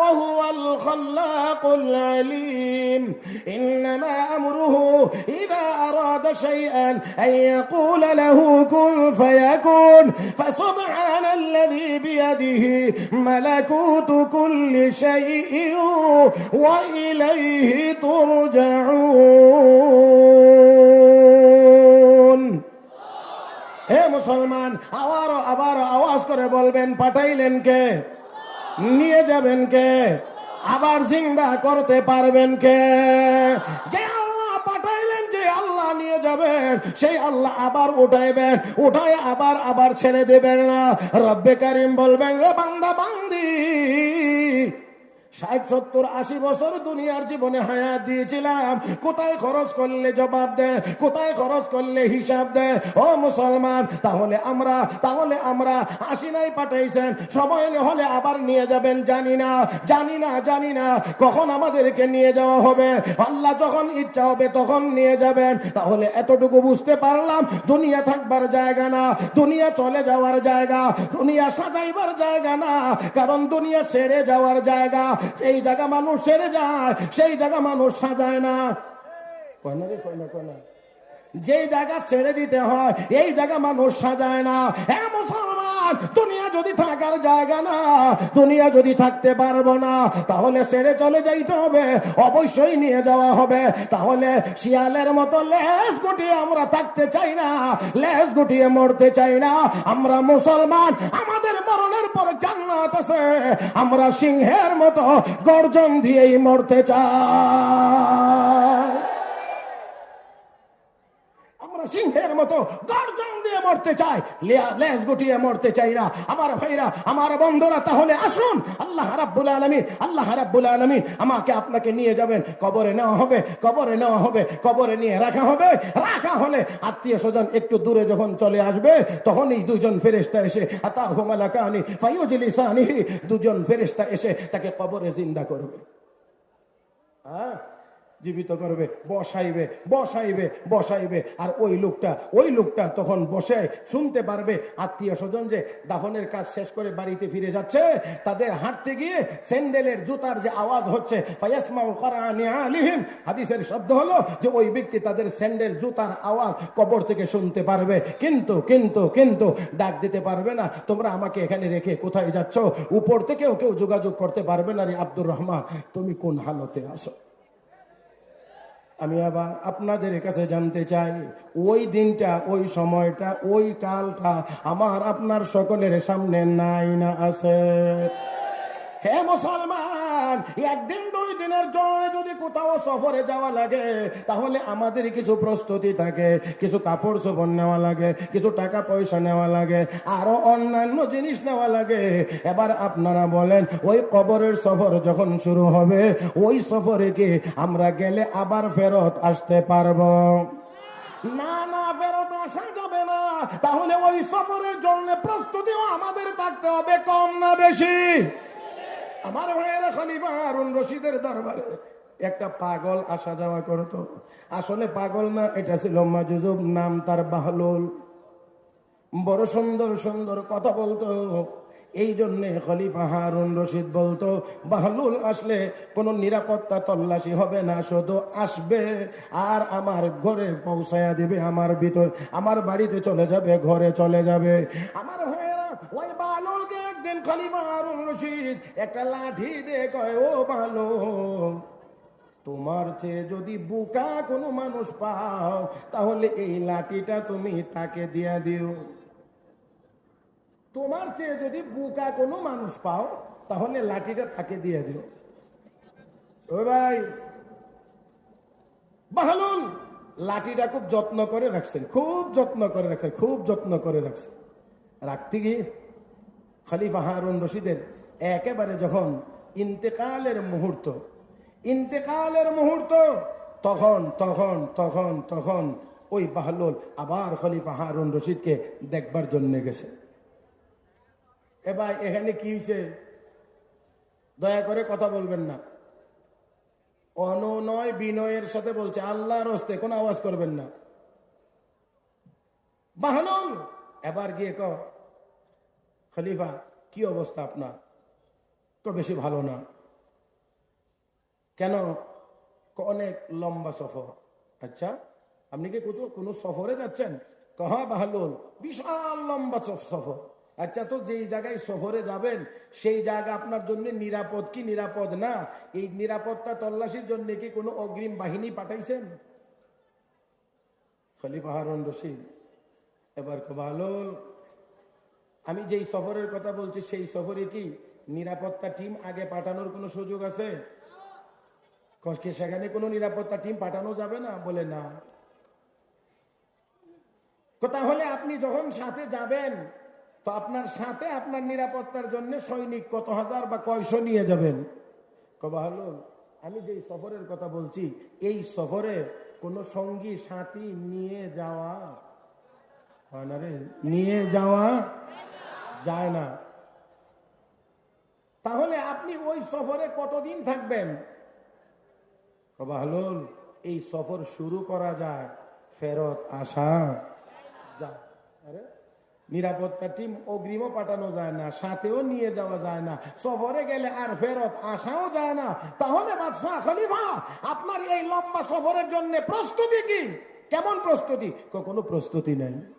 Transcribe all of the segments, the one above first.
وهو الخلاق العليم إنما أمره إذا أراد شيئا أن يقول له كن فيكون فسبحان الذي بيده ملكوت كل شيء وإليه ترجعون হে মুসলমান আবারও আবারও আওয়াজ করে বলবেন পাঠাইলেন কে নিয়ে যাবেন কে? আবার জিন্দা করতে পারবেন কে? যে আল্লাহ পাঠাইলেন, যে আল্লাহ নিয়ে যাবেন, সেই আল্লাহ আবার উঠাইবেন। উঠায় আবার আবার ছেড়ে দেবেন না। রব্বে কারিম বলবেন রে বান্দা, বান্দি ষাট, সত্তর, আশি বছর দুনিয়ার জীবনে হায়াত দিয়েছিলাম। কোথায় খরচ করলে জবাব দে? কোথায় খরচ করলে হিসাব দে? ও মুসলমান, তাহলে আমরা তাহলে আমরা আশি নাই পাঠাইছেন। সময় হলে আবার নিয়ে যাবেন, জানি না জানি না জানি না। কখন আমাদেরকে নিয়ে যাওয়া হবে? আল্লাহ যখন ইচ্ছা হবে তখন নিয়ে যাবেন। তাহলে এতটুকু বুঝতে পারলাম, দুনিয়া থাকবার জায়গা না, দুনিয়া চলে যাওয়ার জায়গা, দুনিয়া সাজাইবার জায়গা না, কারণ দুনিয়া ছেড়ে যাওয়ার জায়গা। এই জায়গা মানুষ ছেড়ে যায়, সেই জায়গা মানুষ সাজায় না না না। যে জায়গা ছেড়ে দিতে হয়, এই জায়গা মানুষ সাজায় না হ্যাঁ মুসলমান দুনিয়া যদি থাকার জায়গা না, দুনিয়া যদি থাকতে পারব না, তাহলে ছেড়ে চলে যাইতে হবে, অবশ্যই নিয়ে যাওয়া হবে। তাহলে শিয়ালের মতো লেজ গুটিয়ে আমরা থাকতে চাই না, লেজ গুটিয়ে মরতে চাই না। আমরা মুসলমান, আমাদের মরণের পরে জান্নাত আছে। আমরা সিংহের মতো গর্জন দিয়েই মরতে চাই। সিংহের মতো গর্জন দিয়ে মরতে চাই লেজ গুটিয়ে মরতে চাই না। আমার ভাইরা, আমার বন্ধুরা, তাহলে আসুন। আল্লাহ রাব্বুল আলামিন, আল্লাহ রাব্বুল আলামিন আমাকে আপনাকে নিয়ে যাবেন। কবরে নেওয়া হবে, কবরে নেওয়া হবে, কবরে নিয়ে রাখা হবে। রাখা হলে আত্মীয় স্বজন একটু দূরে যখন চলে আসবে, তখনই দুজন ফেরেশতা এসে আতা হুমালাকানি ফাইউজিলিসানি দুজন ফেরেশতা এসে তাকে কবরে জিন্দা করবে। হ্যাঁ? জীবিত করবে, বসাইবে বসাইবে বসাইবে। আর ওই লোকটা ওই লোকটা তখন বসে শুনতে পারবে আত্মীয় স্বজন যে দাফনের কাজ শেষ করে বাড়িতে ফিরে যাচ্ছে, তাদের হাঁটতে গিয়ে স্যান্ডেলের জুতার যে আওয়াজ হচ্ছে হাদিসের শব্দ হলো যে ওই ব্যক্তি তাদের স্যান্ডেল, জুতার আওয়াজ কবর থেকে শুনতে পারবে। কিন্তু কিন্তু কিন্তু ডাক দিতে পারবে না। তোমরা আমাকে এখানে রেখে কোথায় যাচ্ছ? উপর থেকেও কেউ যোগাযোগ করতে পারবে না রে আব্দুর রহমান। তুমি কোন হালতে আসো আমি আবার আপনাদের কাছে জানতে চাই, ওই দিনটা, ওই সময়টা, ওই কালটা আমার আপনার সকলের সামনে নাই না আছে। হে মুসলমান! একদিন, দুই দিনের জন্য যদি কোথাও সফরে যাওয়া লাগে, তাহলে আমাদের কিছু প্রস্তুতি থাকে, কিছু কাপড় চোপড় নেওয়া লাগে, কিছু টাকা পয়সা নেওয়া লাগে, আরও অন্যান্য জিনিস নেওয়া লাগে। এবার আপনারা বলেন, ওই কবরের সফর যখন শুরু হবে, ওই সফরে কি আমরা গেলে আবার ফেরত আসতে পারব? না না, ফেরত আসা যাবে না। তাহলে ওই সফরের জন্য প্রস্তুতিও আমাদের থাকতে হবে, কম না বেশি। আমার ভাইয়েরা খলিফা হারুন রশিদের দরবারে একটা পাগল আসা যাওয়া করতো। আসলে পাগল না, এটা ছিল মাজুজুব, নাম তার বাহলুল। বড় সুন্দর সুন্দর কথা বলতো। এই জন্যে খলিফা হারুন রশিদ বলতো, বাহলুল আসলে কোনো নিরাপত্তা তল্লাশি হবে না, শুধু আসবে আর আমার ঘরে পৌঁছায়া দিবে আমার ভিতর। আমার বাড়িতে চলে যাবে, ঘরে চলে যাবে। আমার ভাইয়েরা ওই বালুলকে একদিন খলিফা হারুন রশিদ, একটা লাঠি দিয়ে কয়, ও বালুল তোমার চেয়ে যদি বুকা কোনো মানুষ পাও, তাহলে এই লাঠিটা তুমি তাকে দিয়া দিও। তোমার চেয়ে যদি বুকা কোনো মানুষ পাও, তাহলে লাঠিটা তাকে দিয়ে দিও। ও ভাই বাহলুল লাঠিটা খুব যত্ন করে রাখছেন, খুব যত্ন করে রাখছেন, খুব যত্ন করে রাখছেন। রাখতে গিয়ে খলিফা হারুন রশিদের একেবারে যখন ইন্তেকালের মুহূর্ত ইন্তেকালের মুহূর্ত, তখন তখন তখন তখন ওই বাহলুল আবার খলিফা হারুন রশিদকে দেখবার জন্য গেছে। এবার এখানে কি হয়েছে দয়া করে কথা বলবেন না। অননয় বিনয়ের সাথে বলছে, আল্লাহর হস্তে কোনো আওয়াজ করবেন না। বাহলুল! এবার গিয়ে ক খলিফা, কি অবস্থা আপনার? তো বেশি ভালো না। কেন? অনেক লম্বা সফর। আচ্ছা আপনি কি কোথাও কোনো সফরে যাচ্ছেন? কহা বাহলুল বিশাল লম্বা সফর। আচ্ছা তো যেই জায়গায় সফরে যাবেন, সেই জায়গা আপনার জন্য নিরাপদ কি নিরাপদ না? এই নিরাপত্তা তল্লাশির জন্য কি কোনো অগ্রিম বাহিনী পাঠাইছেন? খলিফা হারুন রশিদ এবার কবালুল আমি যেই সফরের কথা বলছি, সেই সফরে কি নিরাপত্তা টিম আগে পাঠানোর কোনো সুযোগ আছে? কষ্টে সেখানে কোনো নিরাপত্তা টিম পাঠানো যাবে না? বলে না। তাহলে আপনি যখন সাথে যাবেন, তো আপনার সাথে আপনার নিরাপত্তার জন্য সৈনিক কত হাজার বা কয়শো নিয়ে যাবেন? কবা হলো। আমি যেই সফরের কথা বলছি, এই সফরে কোনো সঙ্গী, সাথী নিয়ে যাওয়া হয় না রে? নিয়ে যাওয়া যায় না। তাহলে আপনি ওই সফরে কতদিন থাকবেন? বাহলুল এই সফর শুরু করা যায় ফেরত আসা আরে, নিরাপত্তা টিম অগ্রিমও পাঠানো যায় না, সাথেও নিয়ে যাওয়া যায় না, সফরে গেলে আর ফেরত আসাও যায় না। তাহলে বাদশাহ খলিফা, আপনার এই লম্বা সফরের জন্য প্রস্তুতি কি? কেমন প্রস্তুতি? ক- কোনো প্রস্তুতি নেই।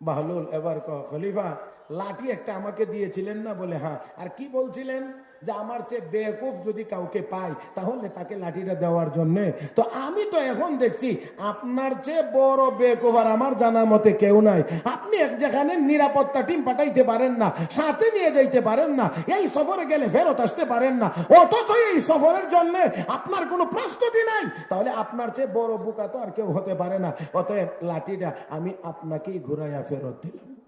বাহলুল এবার ক খলিফা লাঠি একটা আমাকে দিয়েছিলেন না বলে হ্যাঁ আর কি বলছিলেন? যে আমার চেয়ে বেকুফ যদি কাউকে পাই, তাহলে তাকে লাঠিটা দেওয়ার জন্য। তো আমি তো এখন দেখছি, আপনার চেয়ে বড় বেকুফ আর আমার জানা মতে কেউ নাই। আপনি এক যেখানে নিরাপত্তা টিম পাঠাইতে পারেন না, সাথে নিয়ে যাইতে পারেন না, এই সফরে গেলে ফেরত আসতে পারেন না। অথচ এই সফরের জন্য আপনার কোনো প্রস্তুতি নাই। তাহলে আপনার চেয়ে বড় বুকা তো আর কেউ হতে পারে না। অতএব লাঠিটা আমি আপনাকেই ঘুরাইয়া ফেরত দিলাম।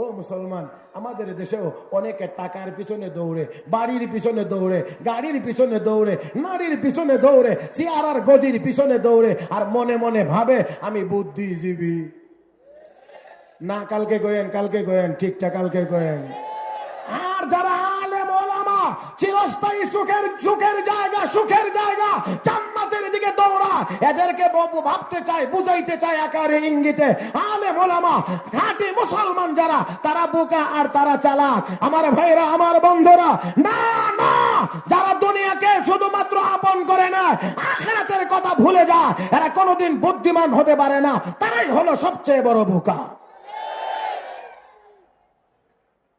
ও মুসলমান, আমাদের দেশেও অনেকে টাকার পিছনে দৌড়ে, বাড়ির পিছনে দৌড়ে, গাড়ির পিছনে দৌড়ে, নারীর পিছনে দৌড়ে, চেয়ারার গদির পিছনে দৌড়ে, আর মনে মনে ভাবে, আমি বুদ্ধিজীবী। না কালকে গোয়েন কালকে গোয়েন ঠিকঠাক কালকে গোয়েন। আর যারা ওলামা চিরস্থায়ী সুখের সুখের জায়গা সুখের জায়গা। জান্নাতের দিকে দৌড়া। এদেরকে ভাবতে চায়, বুঝাইতে চায় আকারে ইঙ্গিতে। আলেম ওলামা ঘাটি মুসলমান যারা, তারা বোকা আর তারা চালাক। আমার ভাইরা আমার বন্ধুরা, না না, যারা দুনিয়াকে শুধুমাত্র আপন করে না আখেরাতের কথা ভুলে যায়। এরা কোনোদিন বুদ্ধিমান হতে পারে না। তারাই হলো সবচেয়ে বড় বোকা।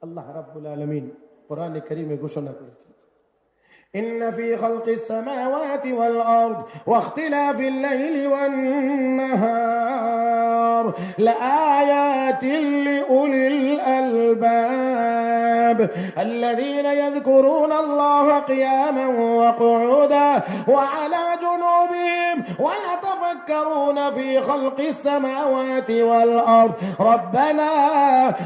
আল্লাহ রাব্বুল আলামিন কোরআনে কারীমে ঘোষণা করেছেন إن في خلق السماوات والأرض واختلاف الليل والنهار لآيات لأولي الألباب الذين يذكرون الله قياما وقعودا وعلى جنوبهم ويتفكرون في خلق السماوات والأرض. ربنا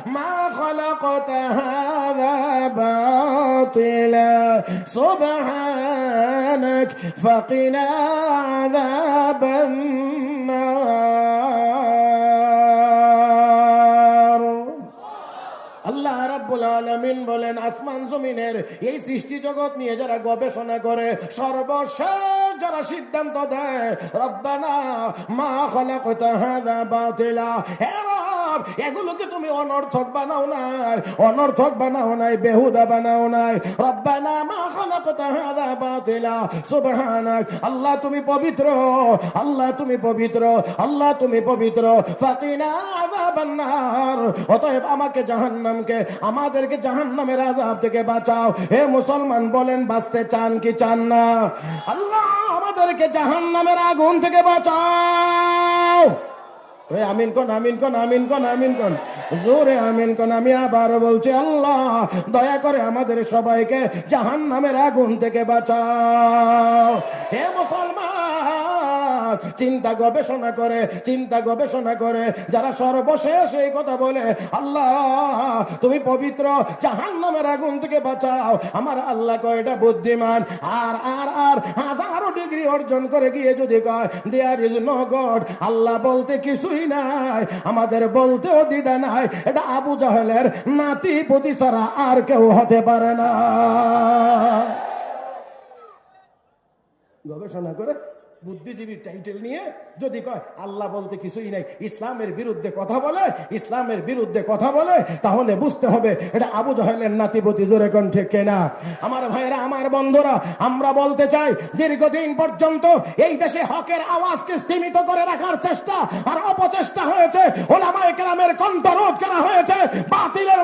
ما خلقت هذا باطلا. سبحانك فقنا عذاب النار. রাব্বুল আলামিন বলেন, আসমান জমিনের এই সৃষ্টি জগৎ নিয়ে যারা গবেষণা করে, সর্বশেষ যারা সিদ্ধান্ত দেয়, রব্বানা মা খলাকতা হাযা বাতিলা হে রব এগুলোকে তুমি অনর্থক বানাও নাই, অনর্থক বানাও নাই, বেহুদা বানাও নাই। রব্বানা মা খলাকতা হাযা বাতিলা, সুবহানাক, আল্লাহ তুমি পবিত্র, আল্লাহ তুমি পবিত্র, আল্লাহ তুমি পবিত্র। ফাকিনা অতএব আমাকে জাহান্নামকে, আমাদেরকে জাহান্নামের আযাব থেকে বাঁচাও। হে মুসলমান, বলেন, বাঁচতে চান কি চান না? আল্লাহ আমাদেরকে জাহান্নামের আগুন থেকে বাঁচাও। ওই আমিন কোন আমিন কোন আমিন কোন আমিন কোন। জোরে আমিন কোন, আমি আবার বলছি, আল্লাহ, দয়া করে আমাদের সবাইকে জাহান নামের আগুন থেকে বাঁচাও। হে মুসলমান! মুসলমান চিন্তা গবেষণা করে, চিন্তা গবেষণা করে। যারা সর্বশেষ এই কথা বলে, আল্লাহ, তুমি পবিত্র জাহান নামের আগুন থেকে বাঁচাও। আমার আল্লাহ কয়টা বুদ্ধিমান। আর আর আর হাজারো ডিগ্রি অর্জন করে গিয়ে যদি কয় দেয়ার ইজ নো গড আল্লাহ বলতে কিছুই নাই, আমাদের বলতেও দ্বিধা নাই। এটা আবু জাহেলের নাতি পুতি ছাড়া আর কেউ হতে পারে না। গবেষণা করে বুদ্ধিজীবী টাইটেল নিয়ে যদি কয়, আল্লাহ বলতে কিছুই নাই, ইসলামের বিরুদ্ধে কথা বলে, ইসলামের বিরুদ্ধে কথা বলে, তাহলে বুঝতে হবে এটা আবু জাহেলের নাতিপতি জোরে কণ্ঠে কেনা। আমার ভাইরা আমার বন্ধুরা, আমরা বলতে চাই, দীর্ঘদিন পর্যন্ত এই দেশে হকের আওয়াজকে স্থিমিত করে রাখার চেষ্টা আর অপচেষ্টা হয়েছে। ওলামায়ে কেরামের কণ্ঠ রোধ করা হয়েছে। বাতিলের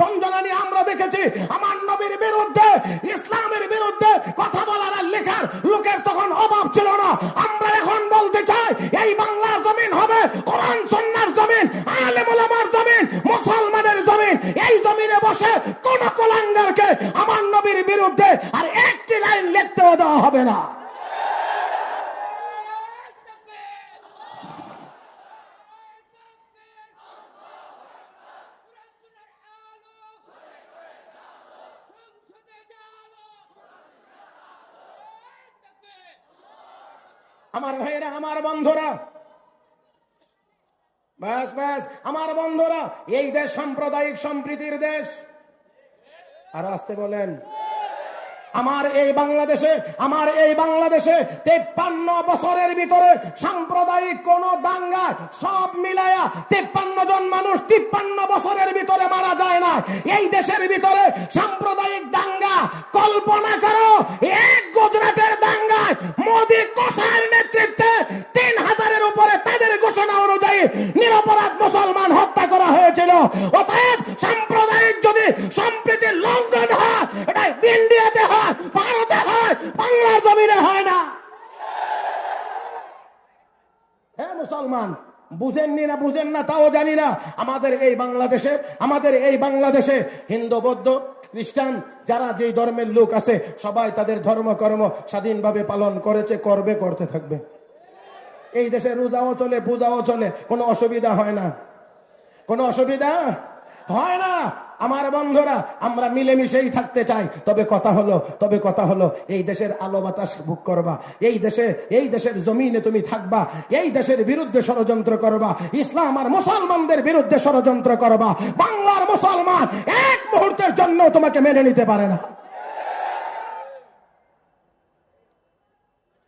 সঞ্জনানি আমরা দেখেছি। আমার নবীর বিরুদ্ধে, ইসলামের বিরুদ্ধে কথা বলার আর লেখার লোকের তখন অভাব ছিল না। আমরা এখন বলতে চাই এই বাংলার জমিন হবে কোরআন সন্ন্যার জমিন আলেম ওলামার জমিন, মুসলমানের জমিন। এই জমিনে বসে কোন কলাঙ্গারকে আমার নবীর বিরুদ্ধে আর একটি লাইন লিখতেও দেওয়া হবে না। আমার ভাইয়েরা, আমার বন্ধুরা। ব্যাস ব্যাস, আমার বন্ধুরা, এই দেশ সাম্প্রদায়িক সম্প্রীতির দেশ। আর আসতে বলেন আমার এই বাংলাদেশে, আমার এই বাংলাদেশে তেপ্পান্ন বছরের ভিতরে সাম্প্রদায়িক কোন দাঙ্গা সব মিলায়া তেপ্পান্ন জন মানুষ তিপ্পান্ন বছরের ভিতরে মারা যায় না। এই দেশের ভিতরে সাম্প্রদায়িক দাঙ্গা, কল্পনা করো, এক গুজরাটের দাঙ্গায় মোদী কষায়ের নেতৃত্বে তিন হাজারের উপরে তাদের ঘোষণা অনুযায়ী নিরপরাধ মুসলমান হত্যা করা হয়েছিল। অতএব সাম্প্রদায়িক যদি সম্প্রীতির লঙ্ঘন হয় এটা ইন্ডিয়াতে বাংলার জমিনে হয় না। হ্যাঁ মুসলমান, বুঝেননি না বুঝেন না তাও জানি না, আমাদের এই বাংলাদেশে, আমাদের এই বাংলাদেশে হিন্দু, বৌদ্ধ, খ্রিস্টান, যারা যেই ধর্মের লোক আছে, সবাই তাদের ধর্মকর্ম স্বাধীনভাবে পালন করেছে, করবে, করতে থাকবে। এই দেশে রোজাও চলে, পূজাও চলে, কোনো অসুবিধা হয় না। কোনো অসুবিধা হয় না। আমার বন্ধুরা, আমরা মিলেমিশেই থাকতে চাই। তবে কথা হলো, তবে কথা হলো, এই দেশের আলো বাতাস ভোগ করবা। এই দেশে, এই দেশের জমিনে তুমি থাকবা। এই দেশের বিরুদ্ধে ষড়যন্ত্র করবা। ইসলাম আর মুসলমানদের বিরুদ্ধে ষড়যন্ত্র করবা। বাংলার মুসলমান এক মুহূর্তের জন্য তোমাকে মেনে নিতে পারে না।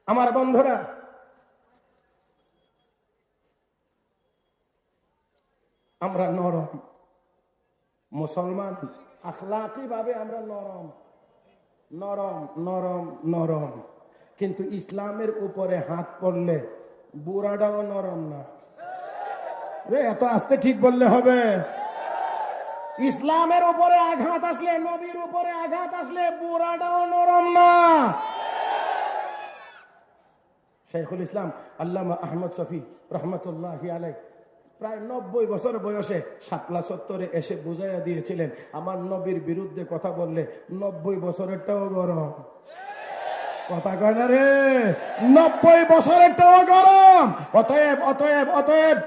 আমার বন্ধুরা, আমরা নরম। মুসলমান, আখলাকি ভাবে আমরা নরম। নরম নরম নরম। কিন্তু ইসলামের উপরে হাত পড়লে বুড়াটাও নরম না। এত আস্তে ঠিক বললে হবে। ইসলামের উপরে আঘাত আসলে, নবীর উপরে আঘাত আসলে বুড়াটাও নরম না। শেখুল ইসলাম, আল্লামা আহমদ শফি রহমতুল্লাহ আলাই প্রায় নব্বই বছর বয়সে শাপলা সত্তরে এসে বুঝাইয়া দিয়েছিলেন, আমার নবীর বিরুদ্ধে কথা বললে নব্বই বছরেরটাও গরম। কথা কয় না রে, নব্বই বছরেরটাও গরম। অতএব অতএব অতএব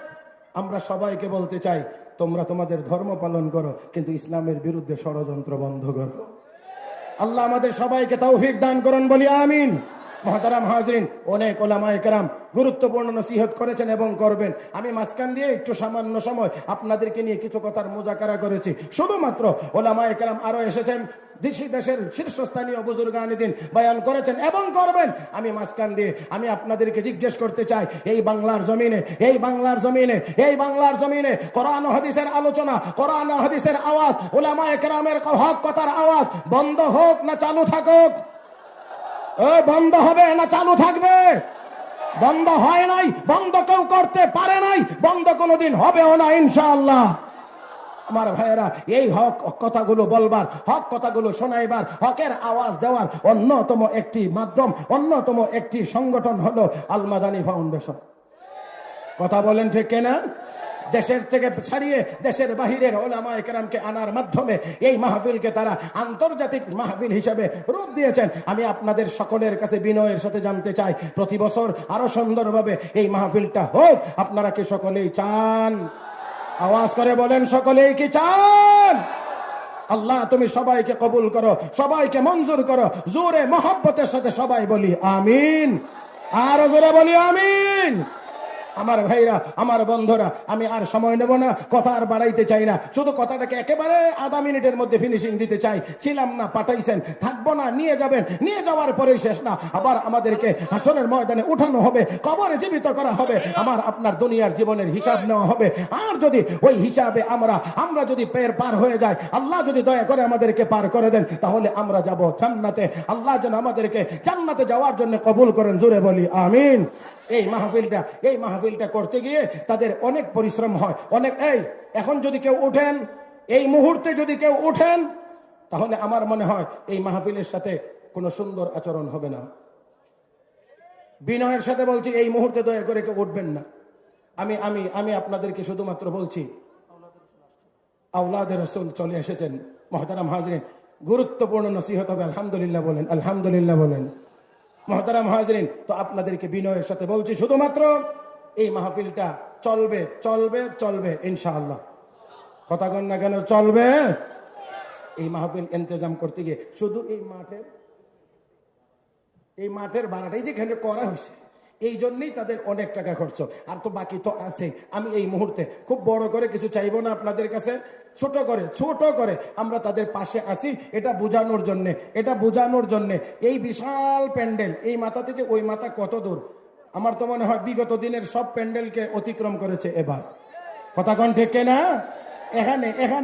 আমরা সবাইকে বলতে চাই, তোমরা তোমাদের ধর্ম পালন করো, কিন্তু ইসলামের বিরুদ্ধে ষড়যন্ত্র বন্ধ করো। আল্লাহ আমাদের সবাইকে তৌফিক দান করুন, বলি আমিন। মহতারাম হাজরিন, অনেক ওলামায় কেরাম গুরুত্বপূর্ণ নসিহত করেছেন এবং করবেন। আমি মাঝখান দিয়ে একটু সামান্য সময় আপনাদেরকে নিয়ে কিছু কথার মোজাকারা করেছি। শুধুমাত্র ওলামায় কেরাম আরও এসেছেন, দেশি দেশের শীর্ষস্থানীয় বুজুর্গানিদিন বয়ান করেছেন এবং করবেন। আমি মাঝখান দিয়ে আমি আপনাদেরকে জিজ্ঞেস করতে চাই, এই বাংলার জমিনে, এই বাংলার জমিনে, এই বাংলার জমিনে কোরআন হাদিসের আলোচনা, কোরআন হাদিসের আওয়াজ ওলামায় কেরামের হক কথার আওয়াজ বন্ধ হোক না চালু থাকুক। বন্ধ হবে না, চালু থাকবে। বন্ধ হয় নাই, বন্ধ কেউ করতে পারে নাই, বন্ধ কোনোদিন হবেও না, ইনশাআল্লাহ। আমার ভাইয়েরা, এই হক কথাগুলো বলবার, হক কথাগুলো শোনাইবার, হকের আওয়াজ দেওয়ার অন্যতম একটি মাধ্যম, অন্যতম একটি সংগঠন হলো আলমাদানি ফাউন্ডেশন। কথা বলেন ঠিক কেনা? দেশের থেকে ছাড়িয়ে দেশের বাহিরের ওলামা একরামকে আনার মাধ্যমে এই মাহফিলকে তারা আন্তর্জাতিক মাহফিল হিসেবে রূপ দিয়েছেন। আমি আপনাদের সকলের কাছে বিনয়ের সাথে জানতে চাই, প্রতি বছর আরও সুন্দরভাবে এই মাহফিলটা হোক। আপনারা কি সকলেই চান? আওয়াজ করে বলেন, সকলেই কি চান? আল্লাহ, তুমি সবাইকে কবুল করো, সবাইকে মঞ্জুর করো। জোরে মহব্বতের সাথে সবাই বলি, আমিন। আরও জোরে বলি, আমিন। আমার ভাইরা, আমার বন্ধুরা, আমি আর সময় নেব না, কথা আর বাড়াইতে চাই না। শুধু কথাটাকে একেবারে আধা মিনিটের মধ্যে ফিনিশিং দিতে চাই। ছিলাম না, পাঠাইছেন। থাকব না, নিয়ে যাবেন। নিয়ে যাওয়ার পরেই শেষ না। আবার আমাদেরকে হাসনের ময়দানে উঠানো হবে, কবরে জীবিত করা হবে। আমার, আপনার দুনিয়ার জীবনের হিসাব নেওয়া হবে। আর যদি ওই হিসাবে আমরা আমরা যদি পের পার হয়ে যায় আল্লাহ যদি দয়া করে আমাদেরকে পার করে দেন, তাহলে আমরা যাব জান্নাতে। আল্লাহ যেন আমাদেরকে জান্নাতে যাওয়ার জন্য কবুল করেন। জুড়ে বলি, আমিন। এই মাহফিলটা এই মাহফিলটা করতে গিয়ে তাদের অনেক পরিশ্রম হয়। অনেক, এই, এখন যদি কেউ উঠেন, এই মুহূর্তে যদি কেউ উঠেন, তাহলে আমার মনে হয় এই মাহফিলের সাথে কোনো সুন্দর আচরণ হবে না। বিনয়ের সাথে বলছি, এই মুহূর্তে দয়া করে কেউ উঠবেন না। আমি আমি আমি আপনাদেরকে শুধুমাত্র বলছি আউলাদের রসুল চলে এসেছেন, মহতারাম হাজরিন। গুরুত্বপূর্ণ নসিহত হবে, আলহামদুলিল্লাহ বলেন আলহামদুলিল্লাহ বলেন। মহতারাম মহাজরিন তো আপনাদেরকে বিনয়ের সাথে বলছি, শুধুমাত্র এই মাহফিলটা চলবে চলবে চলবে, ইনশাআল্লাহ। কথা কন না কেন, চলবে। এই মাহফিল ইন্তজাম করতে গিয়ে শুধু এই মাঠের এই মাঠের ভাড়াটাই যেখানে করা হয়েছে এই জন্যই তাদের অনেক টাকা খরচ। আর তো বাকি তো আছে। আমি এই মুহূর্তে খুব বড় করে কিছু চাইব না আপনাদের কাছে। ছোট করে ছোট করে আমরা তাদের পাশে আসি। এটা বোঝানোর জন্যে, এটা বোঝানোর জন্যে। এই বিশাল প্যান্ডেল, এই মাথা থেকে ওই মাথা কত দূর? আমার তো মনে হয় বিগত দিনের সব প্যান্ডেলকে অতিক্রম করেছে এবার। কথা কন ঠিক না এখানে এখানে।